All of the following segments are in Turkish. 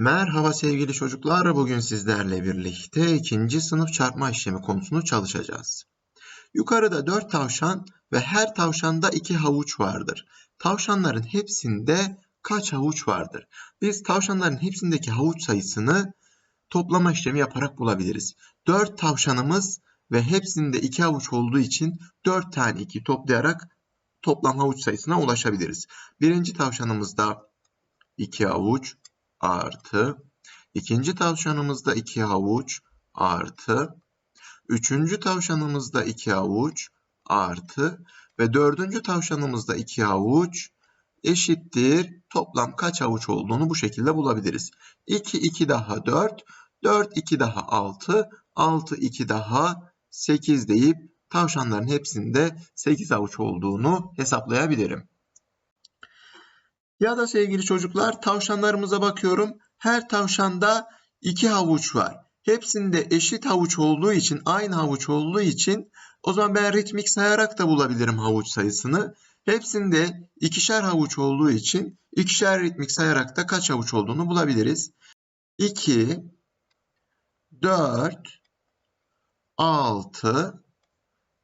Merhaba sevgili çocuklar. Bugün sizlerle birlikte ikinci sınıf çarpma işlemi konusunu çalışacağız. Yukarıda dört tavşan ve her tavşanda iki havuç vardır. Tavşanların hepsinde kaç havuç vardır? Biz tavşanların hepsindeki havuç sayısını toplama işlemi yaparak bulabiliriz. Dört tavşanımız ve hepsinde iki havuç olduğu için dört tane iki toplayarak toplam havuç sayısına ulaşabiliriz. Birinci tavşanımızda iki havuç, artı. İkinci tavşanımızda iki havuç artı. Üçüncü tavşanımızda iki havuç artı. Ve dördüncü tavşanımızda iki havuç eşittir. Toplam kaç havuç olduğunu bu şekilde bulabiliriz. 2, 2 daha 4. 4, 2 daha 6. 6, 2 daha 8 deyip tavşanların hepsinde 8 havuç olduğunu hesaplayabilirim. Ya da sevgili çocuklar tavşanlarımıza bakıyorum. Her tavşanda iki havuç var. Hepsinde eşit havuç olduğu için, aynı havuç olduğu için o zaman ben ritmik sayarak da bulabilirim havuç sayısını. Hepsinde ikişer havuç olduğu için ikişer ritmik sayarak da kaç havuç olduğunu bulabiliriz. 2, 4, 6,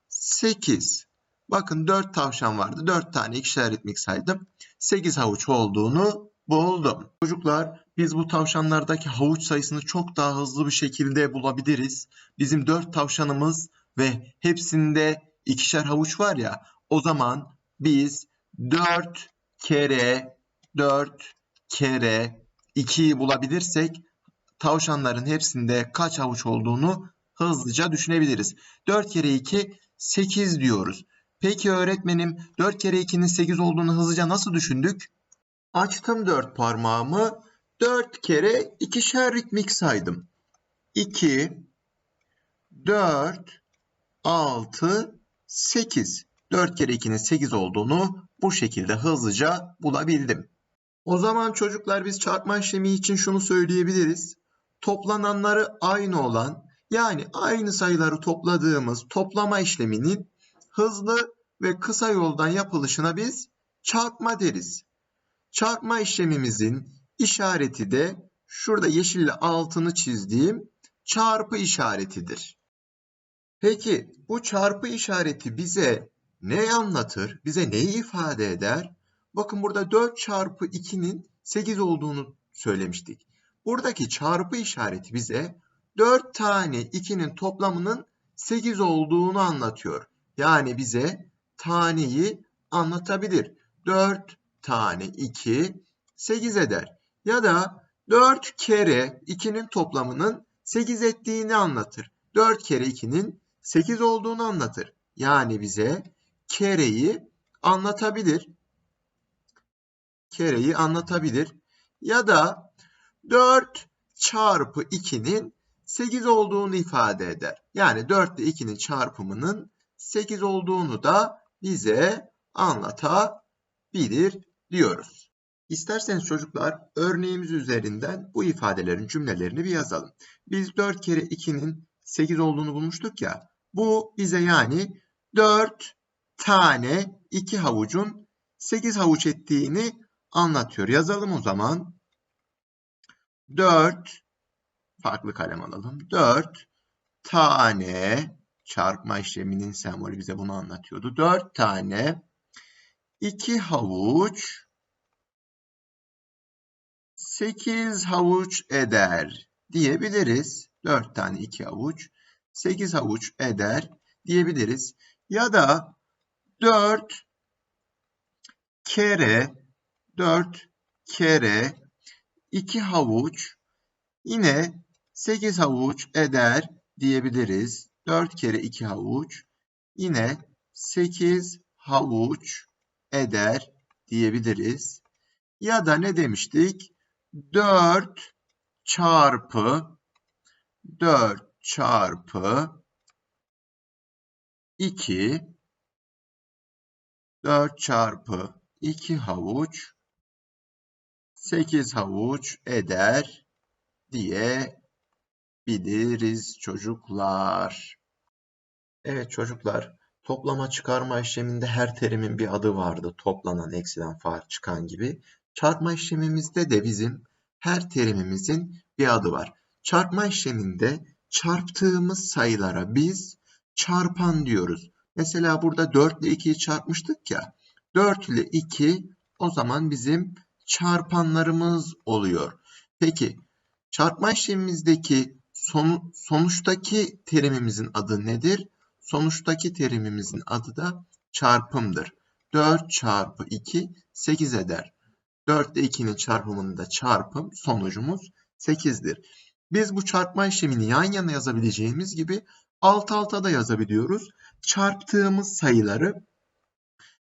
8. Bakın 4 tavşan vardı. 4 tane ikişer ritmik saydım. 8 havuç olduğunu buldum. Çocuklar biz bu tavşanlardaki havuç sayısını çok daha hızlı bir şekilde bulabiliriz. Bizim 4 tavşanımız ve hepsinde ikişer havuç var ya o zaman biz 4 kere 4 kere 2'yi bulabilirsek tavşanların hepsinde kaç havuç olduğunu hızlıca düşünebiliriz. 4 kere 2 8 diyoruz. Peki öğretmenim 4 kere 2'nin 8 olduğunu hızlıca nasıl düşündük? Açtım 4 parmağımı. 4 kere ikişer ritmik saydım. 2, 4, 6, 8. 4 kere 2'nin 8 olduğunu bu şekilde hızlıca bulabildim. O zaman çocuklar biz çarpma işlemi için şunu söyleyebiliriz. Toplananları aynı olan yani aynı sayıları topladığımız toplama işleminin hızlı ve kısa yoldan yapılışına biz çarpma deriz. Çarpma işlemimizin işareti de şurada yeşille altını çizdiğim çarpı işaretidir. Peki bu çarpı işareti bize ne anlatır? Bize neyi ifade eder? Bakın burada 4 çarpı 2'nin 8 olduğunu söylemiştik. Buradaki çarpı işareti bize 4 tane 2'nin toplamının 8 olduğunu anlatıyor. Yani bize taneyi anlatabilir. 4 tane 2 8 eder. Ya da 4 kere 2'nin toplamının 8 ettiğini anlatır. 4 kere 2'nin 8 olduğunu anlatır. Yani bize kereyi anlatabilir. Kereyi anlatabilir. Ya da 4 çarpı 2'nin 8 olduğunu ifade eder. Yani 4 ile 2'nin çarpımının 8 olduğunu da bize anlatabilir diyoruz. İsterseniz çocuklar örneğimiz üzerinden bu ifadelerin cümlelerini bir yazalım. Biz 4 kere 2'nin 8 olduğunu bulmuştuk ya. Bu bize yani 4 tane 2 havucun 8 havuç ettiğini anlatıyor. Yazalım o zaman. 4 farklı kalem alalım. 4 tane çarpma işleminin sembolü bize bunu anlatıyordu. 4 tane 2 havuç 8 havuç eder diyebiliriz. 4 tane 2 havuç 8 havuç eder diyebiliriz. Ya da 4 kere 4 kere 2 havuç yine 8 havuç eder diyebiliriz. 4 kere 2 havuç yine 8 havuç eder diyebiliriz. Ya da ne demiştik? 4 çarpı 4 çarpı 2 4 çarpı 2 havuç 8 havuç eder diye biliriz çocuklar. Evet çocuklar, toplama çıkarma işleminde her terimin bir adı vardı. Toplanan, eksilen, fark çıkan gibi. Çarpma işlemimizde de bizim her terimimizin bir adı var. Çarpma işleminde çarptığımız sayılara biz çarpan diyoruz. Mesela burada 4 ile 2'yi çarpmıştık ya. 4 ile 2 o zaman bizim çarpanlarımız oluyor. Peki çarpma işlemimizdeki son, sonuçtaki terimimizin adı nedir? Sonuçtaki terimimizin adı da çarpımdır. 4 çarpı 2 8 eder. 4 ile 2'nin çarpımında çarpım sonucumuz 8'dir. Biz bu çarpma işlemini yan yana yazabileceğimiz gibi alt alta da yazabiliyoruz. Çarptığımız sayıları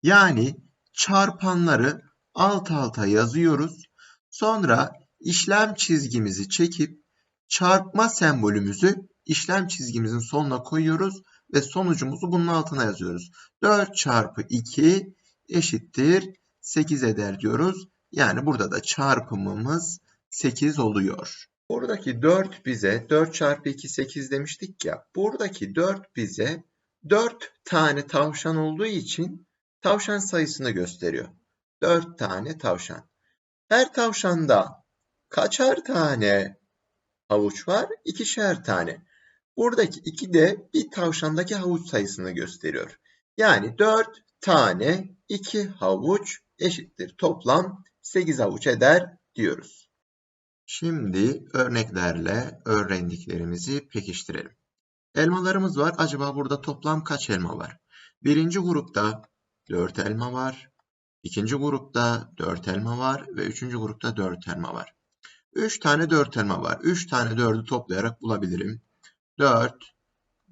yani çarpanları alt alta yazıyoruz. Sonra işlem çizgimizi çekip çarpma sembolümüzü işlem çizgimizin sonuna koyuyoruz ve sonucumuzu bunun altına yazıyoruz. 4 çarpı 2 eşittir 8 eder diyoruz. Yani burada da çarpımımız 8 oluyor. Buradaki 4 bize 4 çarpı 2 8 demiştik ya. Buradaki 4 bize 4 tane tavşan olduğu için tavşan sayısını gösteriyor. 4 tane tavşan. Her tavşanda kaçar tane havuç var? İkişer tane. Buradaki 2 de bir tavşandaki havuç sayısını gösteriyor. Yani 4 tane 2 havuç eşittir. Toplam 8 havuç eder diyoruz. Şimdi örneklerle öğrendiklerimizi pekiştirelim. Elmalarımız var. Acaba burada toplam kaç elma var? Birinci grupta 4 elma var. İkinci grupta 4 elma var ve üçüncü grupta 4 elma var. 3 tane 4 elma var. 3 tane 4'ü toplayarak bulabilirim. 4,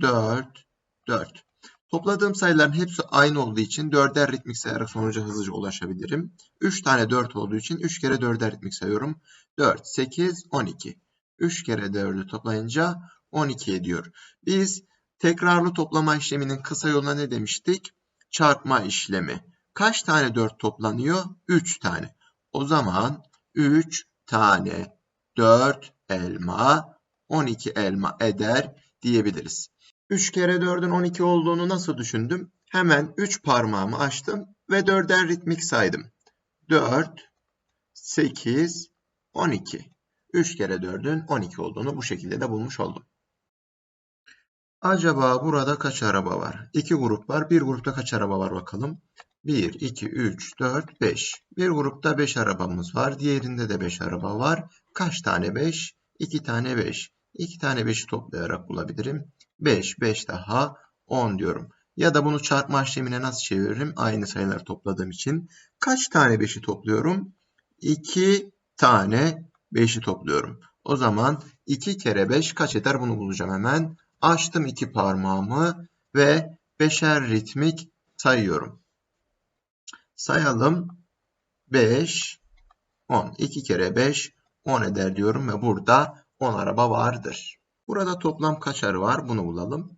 4, 4. Topladığım sayıların hepsi aynı olduğu için 4'er ritmik sayarak sonuca hızlıca ulaşabilirim. 3 tane 4 olduğu için 3 kere 4'er ritmik sayıyorum. 4, 8, 12. 3 kere 4'ü toplayınca 12 ediyor. Biz tekrarlı toplama işleminin kısa yoluna ne demiştik? Çarpma işlemi. Kaç tane 4 toplanıyor? 3 tane. O zaman 3 tane 4 elma 12 elma eder diyebiliriz. 3 kere 4'ün 12 olduğunu nasıl düşündüm? Hemen 3 parmağımı açtım ve 4'er ritmik saydım. 4, 8, 12. 3 kere 4'ün 12 olduğunu bu şekilde de bulmuş oldum. Acaba burada kaç araba var? 2 grup var. Bir grupta kaç araba var bakalım. 1, 2, 3, 4, 5. Bir grupta 5 arabamız var. Diğerinde de 5 araba var. Kaç tane 5? 2 tane 5. 2 tane 5'i toplayarak bulabilirim. 5, 5 daha 10 diyorum. Ya da bunu çarpma işlemine nasıl çeviririm? Aynı sayıları topladığım için. Kaç tane 5'i topluyorum? 2 tane 5'i topluyorum. O zaman 2 kere 5 kaç eder bunu bulacağım hemen. Açtım iki parmağımı ve beşer ritmik sayıyorum. Sayalım. 5, 10. 2 kere 5, 10 eder diyorum ve burada 10 araba vardır. Burada toplam kaç arı var? Bunu bulalım.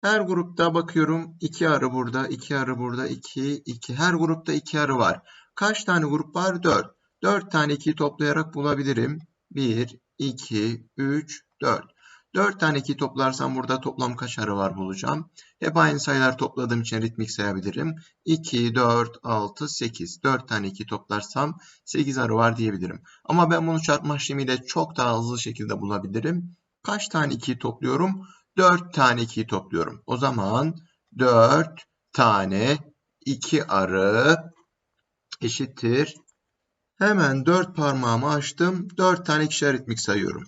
Her grupta bakıyorum 2 arı burada, 2 arı burada, 2, 2. Her grupta 2 arı var. Kaç tane grup var? 4. 4 tane 2'yi toplayarak bulabilirim. 1, 2, 3, 4. 4 tane 2 toplarsam burada toplam kaç arı var bulacağım. Hep aynı sayılar topladığım için ritmik sayabilirim. 2, 4, 6, 8. 4 tane 2 toplarsam 8 arı var diyebilirim. Ama ben bunu çarpma işlemiyle çok daha hızlı şekilde bulabilirim. Kaç tane 2'yi topluyorum? 4 tane 2'yi topluyorum. O zaman 4 tane 2 arı eşittir. Hemen 4 parmağımı açtım. 4 tane ikişer ritmik sayıyorum.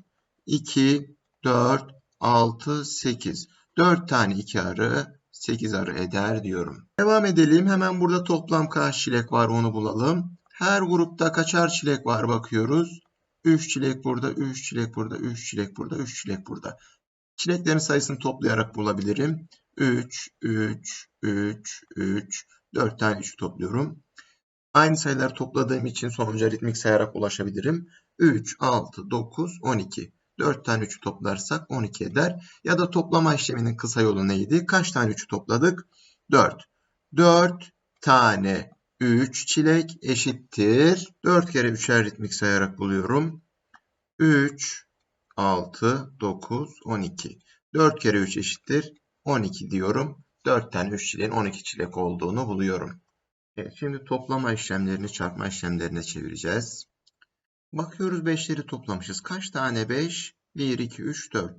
2, 4, 6, 8. 4 tane 2 arı 8 arı eder diyorum. Devam edelim. Hemen burada toplam kaç çilek var onu bulalım. Her grupta kaçar çilek var bakıyoruz. 3 çilek burada, 3 çilek burada, 3 çilek burada, 3 çilek burada. Çileklerin sayısını toplayarak bulabilirim. 3, 3, 3, 3, 4 tane 3 topluyorum. Aynı sayıları topladığım için sonuca ritmik sayarak ulaşabilirim. 3, 6, 9, 12. 4 tane 3'ü toplarsak 12 eder. Ya da toplama işleminin kısa yolu neydi? Kaç tane 3'ü topladık? 4. 4 tane 3 çilek eşittir. 4 kere 3'er ritmik sayarak buluyorum. 3, 6, 9, 12. 4 kere 3 eşittir. 12 diyorum. 4 tane 3 çileğin 12 çilek olduğunu buluyorum. Evet, şimdi toplama işlemlerini çarpma işlemlerine çevireceğiz. Bakıyoruz 5'leri toplamışız. Kaç tane 5? 1, 2, 3, 4.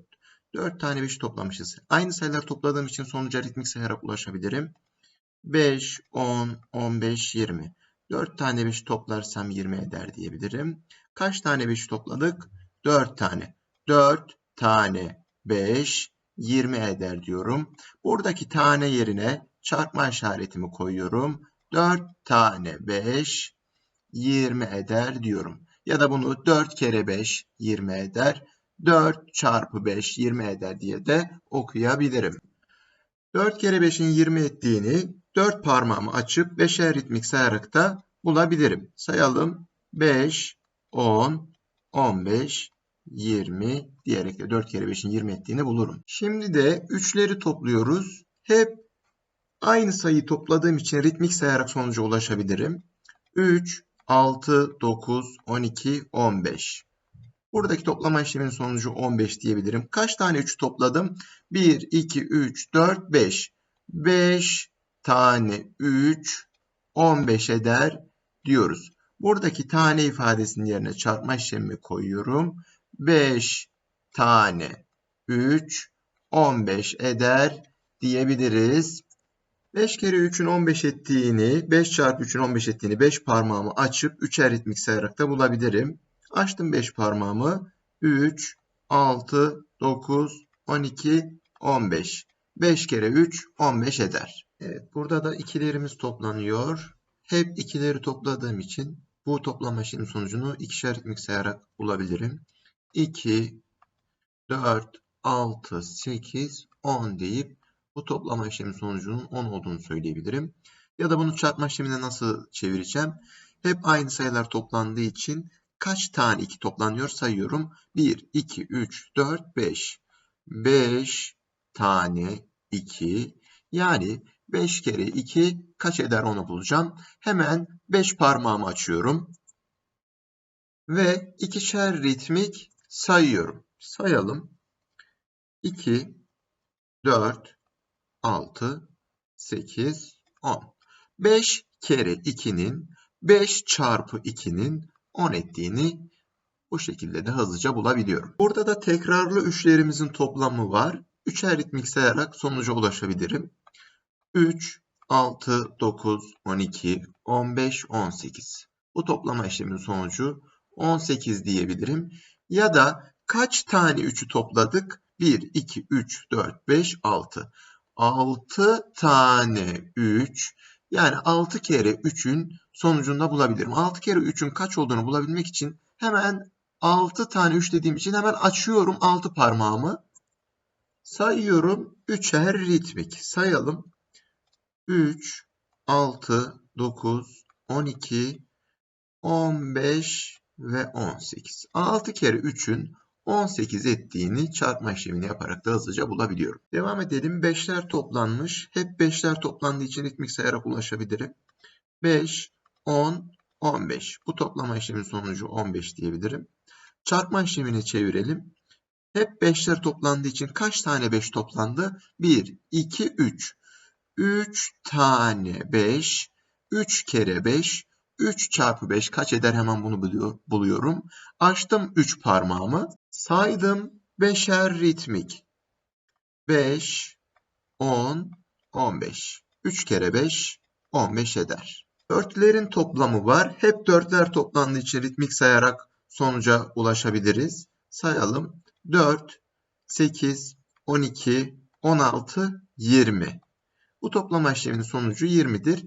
4 tane 5 toplamışız. Aynı sayılar topladığım için sonuca ritmik sayarak ulaşabilirim. 5, 10, 15, 20. 4 tane 5 toplarsam 20 eder diyebilirim. Kaç tane 5 topladık? 4 tane. 4 tane 5 20 eder diyorum. Buradaki tane yerine çarpma işaretimi koyuyorum. 4 tane 5 20 eder diyorum. Ya da bunu 4 kere 5 20 eder. 4 çarpı 5 20 eder diye de okuyabilirim. 4 kere 5'in 20 ettiğini 4 parmağımı açıp 5'er ritmik sayarak da bulabilirim. Sayalım. 5, 10, 15, 20 diyerek de 4 kere 5'in 20 ettiğini bulurum. Şimdi de 3'leri topluyoruz. Hep aynı sayıyı topladığım için ritmik sayarak sonuca ulaşabilirim. 3, 6, 9, 12, 15. Buradaki toplama işleminin sonucu 15 diyebilirim. Kaç tane 3 topladım? 1, 2, 3, 4, 5. 5 tane 3 15 eder diyoruz. Buradaki tane ifadesinin yerine çarpma işlemi koyuyorum. 5 tane 3 15 eder diyebiliriz. 5 kere 3'ün 15 ettiğini, 5 çarpı 3'ün 15 ettiğini 5 parmağımı açıp 3'er ritmik sayarak da bulabilirim. Açtım 5 parmağımı. 3, 6, 9, 12, 15. 5 kere 3, 15 eder. Evet, burada da ikilerimiz toplanıyor. Hep ikileri topladığım için bu toplama işlemi sonucunu ikişer ritmik sayarak bulabilirim. 2, 4, 6, 8, 10 deyip bu toplama işlemi sonucunun 10 olduğunu söyleyebilirim. Ya da bunu çarpma işlemine nasıl çevireceğim? Hep aynı sayılar toplandığı için kaç tane 2 toplanıyor sayıyorum. 1, 2, 3, 4, 5. 5 tane 2 yani 5 kere 2 kaç eder onu bulacağım. Hemen 5 parmağımı açıyorum. Ve ikişer ritmik sayıyorum. Sayalım. 2, 4, 6, 8, 10. 5 kere 2'nin 5 çarpı 2'nin 10 ettiğini bu şekilde de hızlıca bulabiliyorum. Burada da tekrarlı üçlerimizin toplamı var. Üçer ritmik sayarak sonuca ulaşabilirim. 3, 6, 9, 12, 15, 18. Bu toplama işleminin sonucu 18 diyebilirim. Ya da kaç tane 3'ü topladık? 1, 2, 3, 4, 5, 6. 6 tane 3 yani 6 kere 3'ün sonucunda bulabilirim. 6 kere 3'ün kaç olduğunu bulabilmek için hemen 6 tane 3 dediğim için hemen açıyorum 6 parmağımı. Sayıyorum 3'er ritmik. Sayalım. 3, 6, 9, 12, 15 ve 18. 6 kere 3'ün 18 ettiğini çarpma işlemini yaparak da hızlıca bulabiliyorum. Devam edelim. 5'ler toplanmış. Hep 5'ler toplandığı için ritmik sayarak ulaşabilirim. 5, 10, 15. Bu toplama işleminin sonucu 15 diyebilirim. Çarpma işlemini çevirelim. Hep 5'ler toplandığı için kaç tane 5 toplandı? 1, 2, 3. 3 tane 5. 3 kere 5. 3 çarpı 5 kaç eder hemen bunu buluyorum. Açtım 3 parmağımı. Saydım 5'er ritmik. 5, 10, 15. 3 kere 5, 15 eder. Dörtlerin toplamı var. Hep dörtler toplandığı için ritmik sayarak sonuca ulaşabiliriz. Sayalım. 4, 8, 12, 16, 20. Bu toplama işleminin sonucu 20'dir.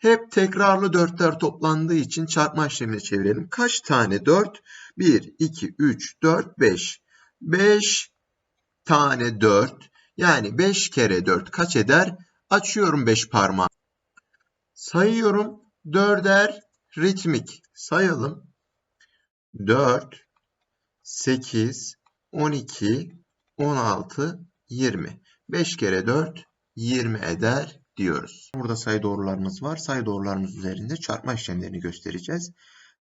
Hep tekrarlı dörtler toplandığı için çarpma işlemine çevirelim. Kaç tane 4? 1, 2, 3, 4, 5. 5 tane 4. Yani 5 kere 4 kaç eder? Açıyorum 5 parmağı. Sayıyorum. 4'er ritmik. Sayalım. 4, 8, 12, 16, 20. 5 kere 4, 20 eder diyoruz. Burada sayı doğrularımız var. Sayı doğrularımız üzerinde çarpma işlemlerini göstereceğiz.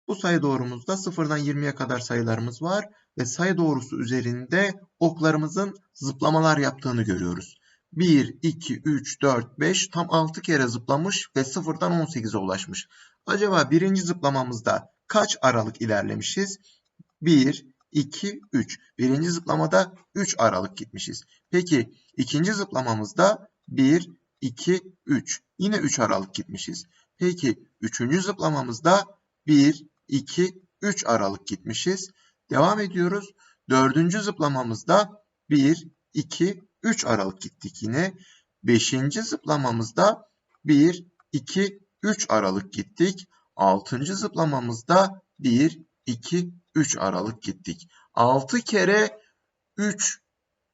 Bu sayı doğrumuzda 0'dan 20'ye kadar sayılarımız var ve sayı doğrusu üzerinde oklarımızın zıplamalar yaptığını görüyoruz. 1, 2, 3, 4, 5 tam 6 kere zıplamış ve 0'dan 18'e ulaşmış. Acaba birinci zıplamamızda kaç aralık ilerlemişiz? 1, 2, 3. Birinci zıplamada 3 aralık gitmişiz. Peki ikinci zıplamamızda 1, 2, 3. Yine 3 aralık gitmişiz. Peki üçüncü zıplamamızda 1, 2, 3 aralık gitmişiz. Devam ediyoruz. Dördüncü zıplamamızda 1, 2, 3 aralık gittik yine. Beşinci zıplamamızda 1, 2, 3 aralık gittik. Altıncı zıplamamızda 1, 2, 3 aralık gittik. 6 kere 3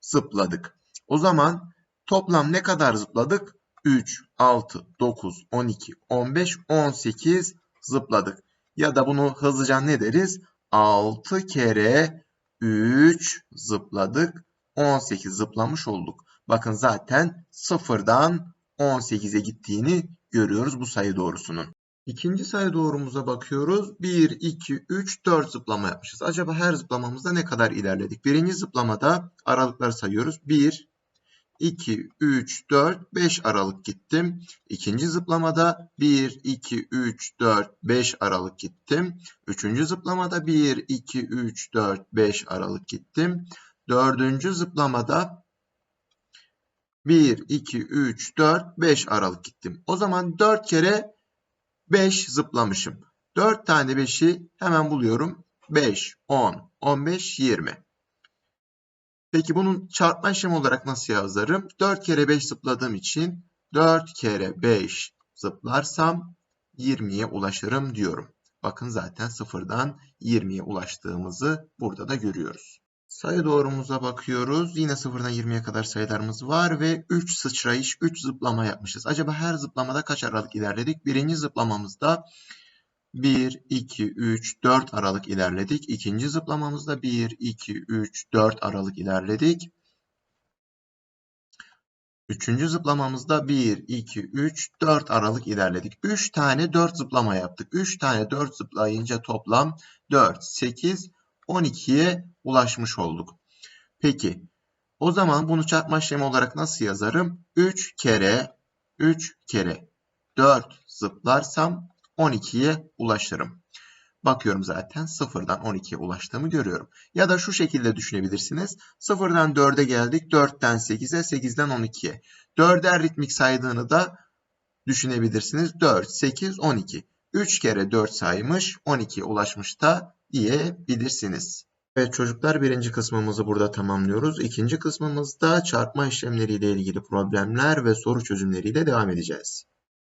zıpladık. O zaman toplam ne kadar zıpladık? 3, 6, 9, 12, 15, 18 zıpladık. Ya da bunu hızlıca ne deriz? 6 kere 3 zıpladık. 18 zıplamış olduk. Bakın zaten sıfırdan 18'e gittiğini görüyoruz bu sayı doğrusunun. İkinci sayı doğrumuza bakıyoruz. 1, 2, 3, 4 zıplama yapmışız. Acaba her zıplamamızda ne kadar ilerledik? Birinci zıplamada aralıkları sayıyoruz. 1, 2, 3, 4, 5 aralık gittim. İkinci zıplamada 1, 2, 3, 4, 5 aralık gittim. Üçüncü zıplamada 1, 2, 3, 4, 5 aralık gittim. Dördüncü zıplamada 1, 2, 3, 4, 5 aralık gittim. O zaman 4 kere 5 zıplamışım. 4 tane 5'i hemen buluyorum. 5, 10, 15, 20. Peki bunun çarpma işlemi olarak nasıl yazarım? 4 kere 5 zıpladığım için 4 kere 5 zıplarsam 20'ye ulaşırım diyorum. Bakın zaten sıfırdan 20'ye ulaştığımızı burada da görüyoruz. Sayı doğrumuza bakıyoruz. Yine sıfırdan 20'ye kadar sayılarımız var ve 3 sıçrayış, 3 zıplama yapmışız. Acaba her zıplamada kaç aralık ilerledik? Birinci zıplamamızda 1, 2, 3, 4 aralık ilerledik. İkinci zıplamamızda 1, 2, 3, 4 aralık ilerledik. Üçüncü zıplamamızda 1, 2, 3, 4 aralık ilerledik. 3 tane 4 zıplama yaptık. 3 tane 4 zıplayınca toplam 4, 8, 12'ye ulaşmış olduk. Peki o zaman bunu çarpma işlemi olarak nasıl yazarım? 3 kere 3 kere 4 zıplarsam 12'ye ulaşırım. Bakıyorum zaten sıfırdan 12'ye ulaştığımı görüyorum. Ya da şu şekilde düşünebilirsiniz. Sıfırdan 4'e geldik. 4'ten 8'e, 8'den 12'ye. 4'er ritmik saydığını da düşünebilirsiniz. 4, 8, 12. 3 kere 4 saymış 12'ye ulaşmış da diyebilirsiniz. Evet çocuklar birinci kısmımızı burada tamamlıyoruz. İkinci kısmımızda çarpma işlemleriyle ilgili problemler ve soru çözümleriyle devam edeceğiz.